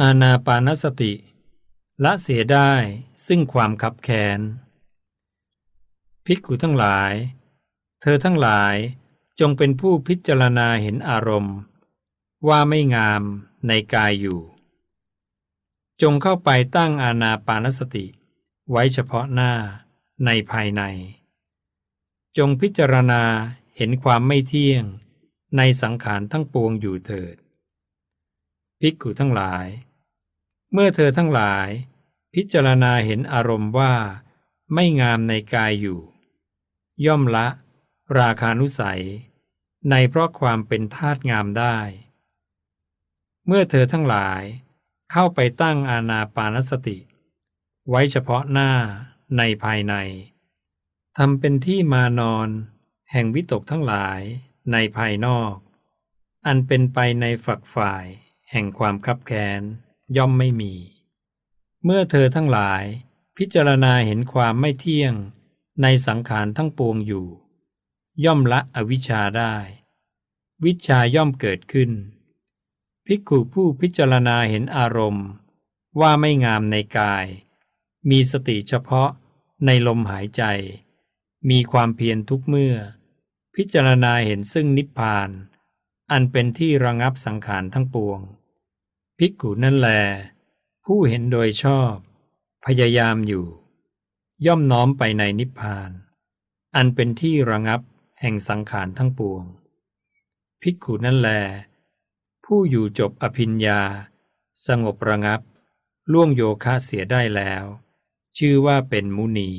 อาณาปานสติ ละเสียได้ซึ่งความขับแค้นภิกขุทั้งหลาย เธอทั้งหลายจงเป็นผู้พิจารณาเห็นอารมณ์ ว่าไม่งามในกายอยู่ จงเข้าไปตั้งอาณาปานสติ ไว้เฉพาะหน้าในภายใน จงพิจารณาเห็นความไม่เที่ยงในสังขารทั้งปวงอยู่เถิดภิกขุทั้งหลาย เมื่อเธอทั้งหลาย พิจารณาเห็นอารมณ์ว่า ไม่งามในกายอยู่ ย่อมละ ราคานุสัย ในเพราะความเป็นธาตุงามได้ เมื่อเธอทั้งหลายเข้าไปตั้งอาณาปานสติ ไว้เฉพาะหน้าในภายในทำเป็นที่มานอนแห่งวิตกทั้งหลายในภายนอก อันเป็นไปในฝักฝ่ายแห่งความคับแค้น ย่อมไม่มี เมื่อเธอทั้งหลายพิจารณาเห็นความไม่เที่ยงในสังขารทั้งปวงอยู่ ย่อมละอวิชชาได้ วิชาย่อมเกิดขึ้น ภิกขุผู้พิจารณาเห็นอารมณ์ ว่าไม่งามในกาย มีสติเฉพาะในลมหายใจ มีความเพียรทุกเมื่อ พิจารณาเห็นซึ่งนิพพาน อันเป็นที่ระงับสังขารทั้งปวง ภิกขุนั่นแล ผู้เห็นโดยชอบ พยายามอยู่ ย่อมน้อมไปในนิพพาน อันเป็นที่ระงับแห่งสังขารทั้งปวง ภิกขุนั่นแล ผู้อยู่จบอภิญญา สงบระงับ ล่วงโยคะเสียได้แล้ว ชื่อว่าเป็นมุนี